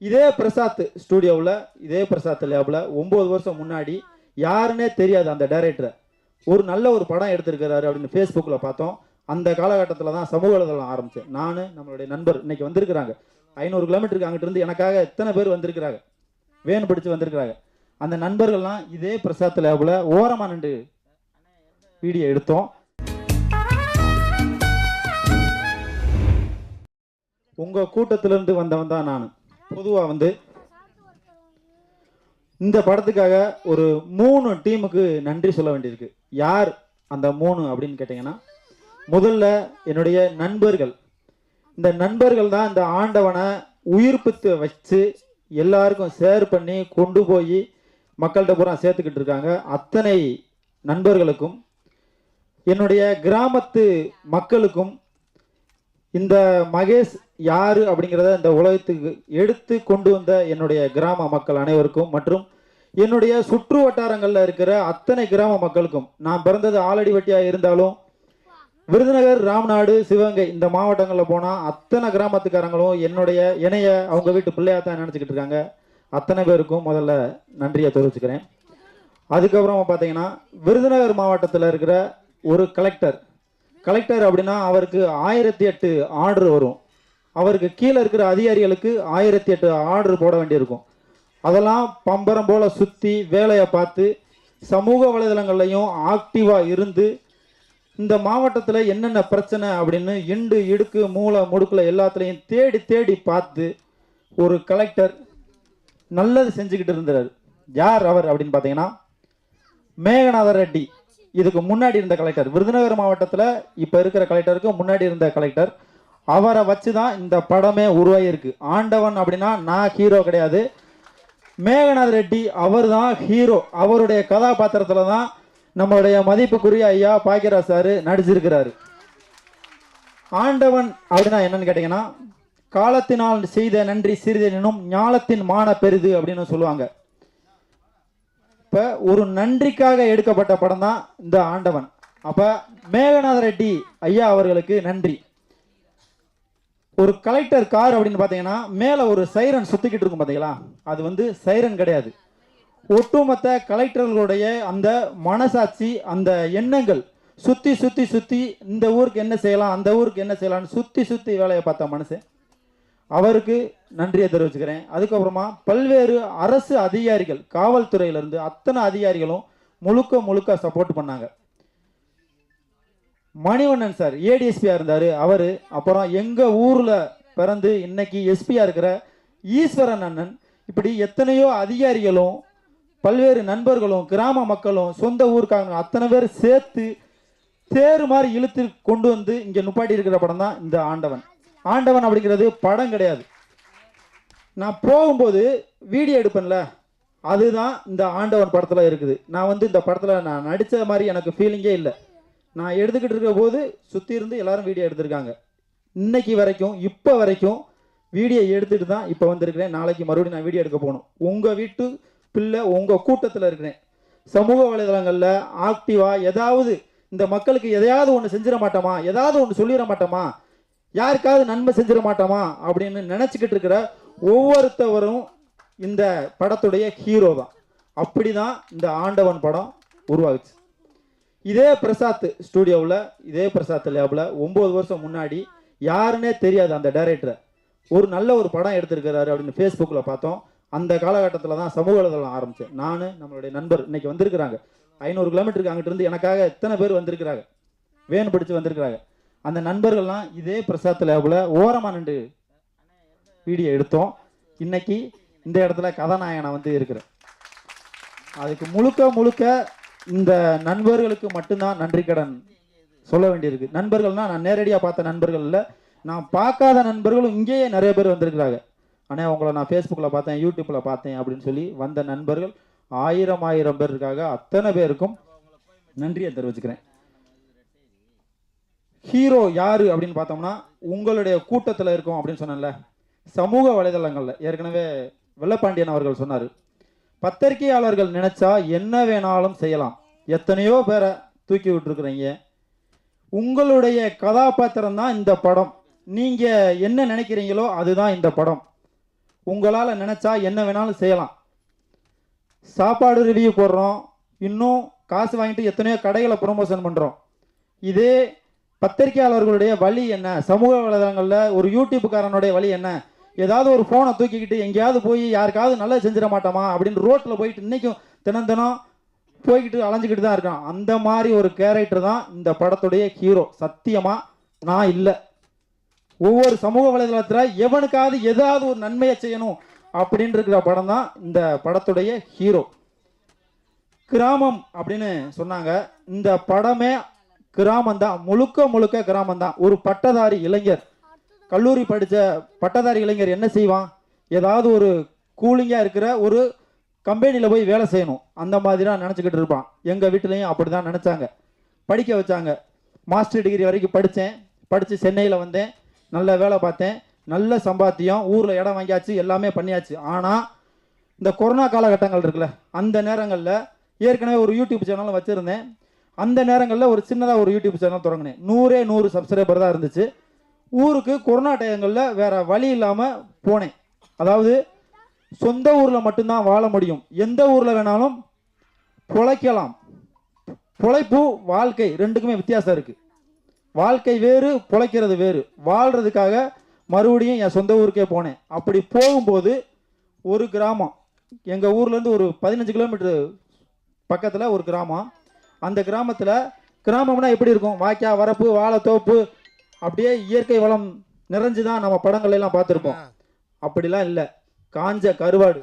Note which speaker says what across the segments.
Speaker 1: இதே பிரசாத் ஸ்டூடியோவில் இதே பிரசாத் லேபில் ஒம்பது வருஷம் முன்னாடி யாருன்னே தெரியாது அந்த டைரக்டரை ஒரு நல்ல ஒரு படம் எடுத்திருக்கிறாரு அப்படின்னு ஃபேஸ்புக்கில் பார்த்தோம். அந்த காலகட்டத்தில் தான் சமூக வலைதளம் ஆரம்பித்தேன் நான் நம்மளுடைய நண்பர் இன்னைக்கு வந்திருக்கிறாங்க. ஐநூறு கிலோமீட்டருக்கு அங்கிட்டிருந்து எனக்காக எத்தனை பேர் வந்திருக்கிறாங்க? வேன் பிடிச்சி வந்திருக்கிறாங்க. அந்த நண்பர்கள்லாம் இதே பிரசாத் லேபில் ஓரமாக நின்று வீடியோ எடுத்தோம். உங்கள் கூட்டத்திலேருந்து வந்தவன் தான் நான். பொதுவாக வந்து இந்த படத்துக்காக ஒரு மூணு டீமுக்கு நன்றி சொல்ல வேண்டியிருக்கு. யார் அந்த மூணு அப்படின்னு கேட்டிங்கன்னா முதல்ல என்னுடைய நண்பர்கள். இந்த நண்பர்கள் தான் இந்த ஆண்டவனை உயிர்ப்பித்து வச்சு எல்லாருக்கும் ஷேர் பண்ணி கொண்டு போய் மக்கள்கிட்ட பூரா சேர்த்துக்கிட்டு இருக்காங்க. அத்தனை நண்பர்களுக்கும் என்னுடைய கிராமத்து மக்களுக்கும் இந்த மகேஷ் யாரு அப்படிங்கிறத இந்த உலகத்துக்கு எடுத்து கொண்டு வந்த என்னுடைய கிராம மக்கள் அனைவருக்கும் மற்றும் என்னுடைய சுற்று வட்டாரங்களில் இருக்கிற அத்தனை கிராம மக்களுக்கும். நான் பிறந்தது ஆலடிவட்டியாக இருந்தாலும் விருதுநகர் ராம்நாடு சிவகங்கை இந்த மாவட்டங்களில் போனால் அத்தனை கிராமத்துக்காரங்களும் என்னுடைய இணைய அவங்க வீட்டு பிள்ளையாக தான் நினச்சிக்கிட்டு இருக்காங்க. அத்தனை பேருக்கும் முதல்ல நன்றியை தெரிவிச்சுக்கிறேன். அதுக்கப்புறமா பார்த்தீங்கன்னா விருதுநகர் மாவட்டத்தில் இருக்கிற ஒரு கலெக்டர் கலெக்டர் அப்படின்னா அவருக்கு ஆயிரத்தி எட்டு ஆர்டர் வரும். அவருக்கு கீழே இருக்கிற அதிகாரிகளுக்கு ஆயிரத்தி எட்டு ஆர்டர் போட வேண்டியிருக்கும். அதெல்லாம் பம்பரம் போல் சுற்றி வேலையை பார்த்து சமூக வலைதளங்கள்லையும் ஆக்டிவாக இருந்து இந்த மாவட்டத்தில் என்னென்ன பிரச்சனை அப்படின்னு இண்டு இடுக்கு மூளை முடுக்கில் எல்லாத்துலேயும் தேடி தேடி பார்த்து ஒரு கலெக்டர் நல்லது செஞ்சுக்கிட்டு இருந்தார். யார் அவர் அப்படின்னு பார்த்தீங்கன்னா மேகநாத ரெட்டி. இதுக்கு முன்னாடி இருந்த கலெக்டர் விருதுநகர் மாவட்டத்தில் இப்போ இருக்கிற கலெக்டருக்கு முன்னாடி இருந்த கலெக்டர் அவரை வச்சு தான் இந்த படமே உருவாகியிருக்கு ஆண்டவன் அப்படின்னா நான் ஹீரோ கிடையாது. மேகநாத் ரெட்டி அவர் தான் ஹீரோ அவருடைய கதாபாத்திரத்தில் தான் நம்மளுடைய மதிப்புக்குரிய ஐயா பாக்கியராஜ் சார் நடிச்சிருக்கிறாரு. ஆண்டவன் அப்படின்னா என்னன்னு கேட்டிங்கன்னா காலத்தினால் செய்த நன்றி சிறிதெனும் ஞாலத்தின் மான பெரிது அப்படின்னு சொல்லுவாங்க. இப்போ ஒரு நன்றிக்காக எடுக்கப்பட்ட படம் தான் இந்த ஆண்டவன். அப்போ மேகநாத ரெட்டி ஐயா அவர்களுக்கு நன்றி. ஒரு கலெக்டர் கார் அப்படின்னு பார்த்தீங்கன்னா மேலே ஒரு சைரன் சுற்றிக்கிட்டு இருக்கும் பார்த்தீங்களா அது வந்து சைரன் கிடையாது. ஒட்டுமொத்த கலெக்டர்களுடைய அந்த மனசாட்சி அந்த எண்ணங்கள் சுற்றி சுற்றி சுற்றி இந்த ஊருக்கு என்ன செய்யலாம் அந்த ஊருக்கு என்ன செய்யலாம்னு சுற்றி சுற்றி வேலையை பார்த்த மனுஷன். அவருக்கு நன்றியை தெரிவிச்சுக்கிறேன். அதுக்கப்புறமா பல்வேறு அரசு அதிகாரிகள் காவல்துறையிலேருந்து அத்தனை அதிகாரிகளும் முழுக்க முழுக்க சப்போர்ட் பண்ணாங்க. மணிவண்ணன் சார் ஏடிஎஸ்பியா இருந்தார். அவர் அப்புறம் எங்கள் ஊரில் பிறந்து இன்னைக்கு எஸ்பியா இருக்கிற ஈஸ்வரன் அண்ணன். இப்படி எத்தனையோ அதிகாரிகளும் பல்வேறு நண்பர்களும் கிராம மக்களும் சொந்த ஊருக்காக அத்தனை பேர் சேர்த்து தேர் மாதிரி இழுத்து கொண்டு வந்து இங்கே நுப்பாட்டி இருக்கிற படம் தான் இந்த ஆண்டவன். ஆண்டவன் அப்படிங்கிறது படம் கிடையாது. நான் போகும்போது வீடியோ எடுப்பேன்ல அதுதான் இந்த ஆண்டவன் படத்தில் இருக்குது. நான் வந்து இந்த படத்தில் நான் நடித்த மாதிரி எனக்கு ஃபீலிங்கே இல்லை. நான் எடுத்துக்கிட்டு இருக்க போது சுற்றி இருந்து எல்லாரும் வீடியோ எடுத்திருக்காங்க. இன்னைக்கு வரைக்கும் இப்போ வரைக்கும் வீடியோ எடுத்துகிட்டு தான் இப்போ வந்திருக்கிறேன். நாளைக்கு மறுபடியும் நான் வீடியோ எடுக்க போகணும். உங்கள் வீட்டு பிள்ளை உங்கள் கூட்டத்தில் இருக்கிறேன். சமூக வலைதளங்களில் ஆக்டிவாக ஏதாவது இந்த மக்களுக்கு எதையாவது ஒன்று செஞ்சிட மாட்டோமா? ஏதாவது ஒன்று சொல்லிட மாட்டோமா? யாருக்காவது நன்மை செஞ்சிட மாட்டோமா? அப்படின்னு நினச்சிக்கிட்டு இருக்கிற ஒவ்வொருத்தவரும் இந்த படத்துடைய ஹீரோ தான். அப்படி தான் இந்த ஆண்டவன் படம் உருவாகுச்சு. இதே பிரசாத் ஸ்டூடியோவில் இதே பிரசாத் லேபில் ஒம்பது வருஷம் முன்னாடி யாருன்னே தெரியாது அந்த டைரக்டரை ஒரு நல்ல ஒரு படம் எடுத்திருக்கிறாரு அப்படின்னு ஃபேஸ்புக்கில் பார்த்தோம். அந்த காலகட்டத்தில் தான் சமூக வலைதளம் ஆரம்பித்தேன் நான் நம்மளுடைய நண்பர் இன்னைக்கு வந்திருக்கிறாங்க. ஐநூறு கிலோமீட்டருக்கு அங்கிட்டு இருந்து எனக்காக எத்தனை பேர் வந்திருக்கிறாங்க? வேன் பிடிச்சு வந்திருக்கிறாங்க. அந்த நண்பர்கள்லாம் இதே பிரசாத் லேபில் ஓரமாக நின்று வீடியோ எடுத்தோம். இன்னைக்கு இந்த இடத்துல கதாநாயகனை வந்து இருக்கிறேன் அதுக்கு முழுக்க முழுக்க இந்த நண்பர்களுக்கு மட்டும்தான் நன்றி கடன் சொல்ல வேண்டியிருக்கு. நண்பர்கள்னா நான் நேரடியாக பார்த்த நண்பர்கள் இல்லை. நான் பார்க்காத நண்பர்களும் இங்கேயே நிறைய பேர் வந்திருக்கிறாங்க. ஆனால் உங்களை நான் ஃபேஸ்புக்கில் பார்த்தேன் யூடியூப்பில் பார்த்தேன் அப்படின்னு சொல்லி வந்த நண்பர்கள் ஆயிரம் ஆயிரம் பேர் இருக்காங்க. அத்தனை பேருக்கும் நன்றியை தெரிவிச்சுக்கிறேன். ஹீரோ யாரு அப்படின்னு பார்த்தோம்னா உங்களுடைய கூட்டத்தில் இருக்கும் அப்படின்னு சொன்னேன்ல. சமூக வலைதளங்களில். ஏற்கனவே வெள்ளப்பாண்டியன் அவர்கள் சொன்னார். பத்திரிகையாளர்கள் நினைச்சா என்ன வேணாலும் செய்யலாம். எத்தனையோ பேரை தூக்கி விட்டுருக்குறீங்க. உங்களுடைய கதாபாத்திரம் தான் இந்த படம். நீங்கள் என்ன நினைக்கிறீங்களோ அதுதான் இந்த படம். உங்களால் நினச்சா என்ன வேணாலும் செய்யலாம். சாப்பாடு ரிவ்யூ போடுறோம். இன்னும் காசு வாங்கிட்டு எத்தனையோ கடைகளை ப்ரொமோஷன் பண்ணுறோம் இதே பத்திரிகையாளர்களுடைய வழி என்ன? சமூக வலைதளங்களில் ஒரு யூடியூப்காரனுடைய வழி என்ன? ஏதாவது ஒரு ஃபோனை தூக்கிக்கிட்டு எங்கேயாவது போய் யாருக்காவது நல்லது செஞ்சிட மாட்டோமா அப்படின்னு ரோட்டில் போயிட்டு இன்றைக்கும் தினம் தினம் போய்கிட்டு அலைஞ்சிக்கிட்டு தான் இருக்கான். அந்த மாதிரி ஒரு கேரக்டர் தான் இந்த படத்துடைய ஹீரோ சத்தியமாக நான் இல்லை. ஒவ்வொரு சமூக வலைதளத்தில் எவனுக்காவது ஏதாவது ஒரு நன்மையை செய்யணும் அப்படின்னு இருக்கிற படம் தான் இந்த படத்துடைய ஹீரோ கிராமம் அப்படின்னு சொன்னாங்க. இந்த படமே கிராமம் தான். முழுக்க முழுக்க கிராமம் தான். ஒரு பட்டதாரி இளைஞர். கல்லூரி படித்த பட்டதாரி இளைஞர் என்ன செய்வான்? ஏதாவது ஒரு கூலிங்காக இருக்கிற ஒரு கம்பெனியில் போய் வேலை செய்யணும். அந்த மாதிரி தான் நினச்சிக்கிட்டு இருப்பான். எங்கள் வீட்டிலையும் அப்படி தான் நினச்சாங்க. படிக்க வச்சாங்க. மாஸ்டர் டிகிரி வரைக்கும் படித்தேன் படித்து சென்னையில் வந்தேன். நல்ல வேலை பார்த்தேன். நல்ல சம்பாத்தியம். ஊரில் இடம் வாங்கியாச்சு. எல்லாமே பண்ணியாச்சு. ஆனால் இந்த கொரோனா காலகட்டங்கள் இருக்குல்ல அந்த நேரங்களில் ஏற்கனவே ஒரு யூடியூப் சேனலும் வச்சுருந்தேன். அந்த நேரங்களில் ஒரு சின்னதாக ஒரு யூடியூப் சேனல் தொடங்கினேன். நூறே நூறு சப்ஸ்கிரைபர் தான் இருந்துச்சு. ஊருக்கு கொரோனா டயங்களில் வேறு வழி இல்லாமல் போனேன். அதாவது சொந்த ஊரில் மட்டும்தான் வாழ முடியும். எந்த ஊரில் வேணாலும் பொழைக்கலாம். பொழைப்பு வாழ்க்கை ரெண்டுக்குமே வித்தியாசம் இருக்குது வாழ்க்கை வேறு பொழைக்கிறது வேறு. வாழ்கிறதுக்காக மறுபடியும் என் சொந்த ஊருக்கே போனேன். அப்படி போகும்போது ஒரு கிராமம் எங்கள் ஊர்லேருந்து ஒரு பதினஞ்சு கிலோமீட்டர் பக்கத்தில் ஒரு கிராமம். அந்த கிராமத்தில் கிராமம்னா எப்படி இருக்கும்? வாய்க்கா வரப்பு வாழைத்தோப்பு அப்படியே இயற்கை வளம் நிறைஞ்சு தான் நம்ம படங்கள்ல எல்லாம் பார்த்துருப்போம் அப்படிலாம் இல்லை. காஞ்ச கருவாடு.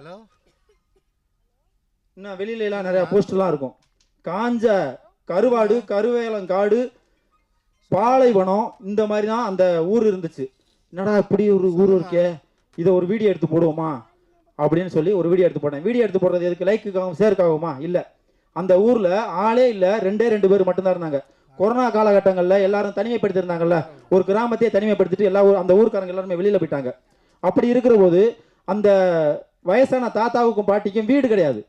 Speaker 1: இன்னும் வெளியில எல்லாம் நிறைய போஸ்டர்லாம் இருக்கும். காஞ்ச கருவாடு கருவேலங்காடு பாலைவனம் இந்த மாதிரி தான் அந்த ஊர் இருந்துச்சு. என்னடா இப்படி ஒரு ஊர் இருக்கே? இதை ஒரு வீடியோ எடுத்து போடுவோமா? அப்படின்னு சொல்லி ஒரு வீடியோ எடுத்து போட்டேன். வீடியோ எடுத்து போடுறது எதுக்கு? லைக்குக்காகவும் ஷேருக்காகுமா இல்லை. அந்த ஊரில் ஆளே இல்லை. ரெண்டே ரெண்டு பேர் மட்டும்தான் இருந்தாங்க. கொரோனா காலகட்டங்களில் எல்லாரும் தனிமைப்படுத்திருந்தாங்கல்ல ஒரு கிராமத்தையே தனிமைப்படுத்திட்டு எல்லா ஊர் அந்த ஊருக்காரங்க எல்லாருமே வெளியில் போயிட்டாங்க. அப்படி இருக்கிற போது அந்த வயசான தாத்தாவுக்கும் பாட்டிக்கும் வீடு கிடையாது.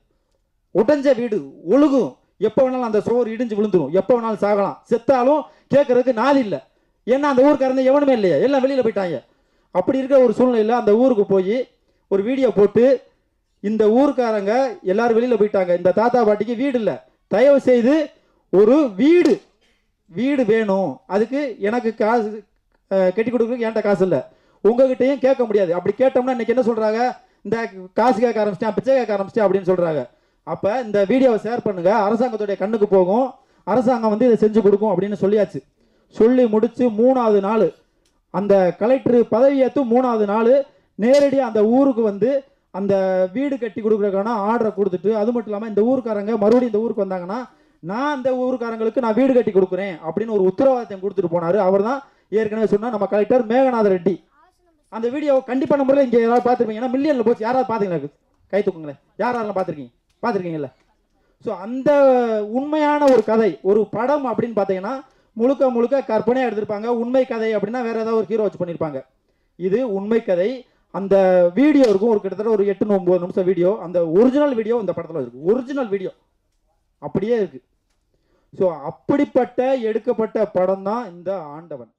Speaker 1: உடைஞ்ச வீடு ஒழுகும். எப்போ வேணாலும் அந்த சோறு இடிஞ்சு விழுந்துடும் எப்போ வேணாலும் சாகலாம். செத்தாலும் கேட்கறதுக்கு நாள் இல்லை. ஏன்னா அந்த ஊருக்காரங்க எவனுமே இல்லையா. எல்லாம் வெளியில் போயிட்டாங்க. அப்படி இருக்கிற ஒரு சூழ்நிலையில் அந்த ஊருக்கு போய் ஒரு வீடியோ போட்டு இந்த ஊருக்காரங்க எல்லாரும் வெளியில் போயிட்டாங்க. இந்த தாத்தா பாட்டிக்கு வீடு இல்லை. தயவு செய்து ஒரு வீடு வீடு வேணும். அதுக்கு எனக்கு காசு அஹ், கட்டி கொடுக்குறதுக்கு என்கிட்ட காசு இல்லை. உங்ககிட்டையும் கேட்க முடியாது. அப்படி கேட்டோம்னா இன்னைக்கு என்ன சொல்றாங்க? இந்த காசு கேட்க ஆரம்பிச்சிட்டேன் பிச்சை கேட்க ஆரம்பிச்சிட்டேன் அப்படின்னு சொல்றாங்க. அப்போ இந்த வீடியோவை ஷேர் பண்ணுங்க. அரசாங்கத்துடைய கண்ணுக்கு போகும். அரசாங்கம் வந்து இதை செஞ்சு கொடுக்கும் அப்படின்னு சொல்லியாச்சு. சொல்லி முடிச்சு மூணாவது நாள் அந்த கலெக்டர் பதவியேற்று மூணாவது நாள் நேரடியாக அந்த ஊருக்கு வந்து அந்த வீடு கட்டி கொடுக்குறதுக்கான ஆர்டரை கொடுத்துட்டு அது மட்டும் இல்லாமல் இந்த ஊருக்காரங்க மறுபடியும் இந்த ஊருக்கு வந்தாங்கன்னா நான் அந்த ஊருக்காரங்களுக்கு நான் வீடு கட்டி கொடுக்குறேன் அப்படின்னு ஒரு உத்தரவாதத்தை கொடுத்துட்டு போனார். அவர் தான் ஏற்கனவே சொன்னால் நம்ம கலெக்டர் மேகநாத ரெட்டி. அந்த வீடியோவை கண்டிப்பான முறையில் இங்கே யாராவது பார்த்துருப்பீங்க. ஏன்னா மில்லியனில் போச்சு. யாராவது பார்த்தீங்களா கை தூக்குங்களேன் யார் யாரெல்லாம் பார்த்துருக்கீங்க? பார்த்துருக்கீங்கல்ல? ஸோ அந்த உண்மையான ஒரு கதை ஒரு படம் அப்படின்னு பார்த்தீங்கன்னா முழுக்க முழுக்க கற்பனையாக எடுத்திருப்பாங்க. உண்மை கதை அப்படின்னா வேறு ஏதாவது ஒரு ஹீரோ வச்சு பண்ணியிருப்பாங்க இது உண்மை கதை. அந்த வீடியோ இருக்கும். ஒரு கிட்டத்தட்ட ஒரு எட்டு ஒம்பது நிமிஷம் வீடியோ அந்த ஒரிஜினல் வீடியோ இந்த படத்தில் இருக்குது ஒரிஜினல் வீடியோ அப்படியே இருக்கு. ஸோ அப்படிப்பட்ட எடுக்கப்பட்ட படம் தான் இந்த ஆண்டவன்.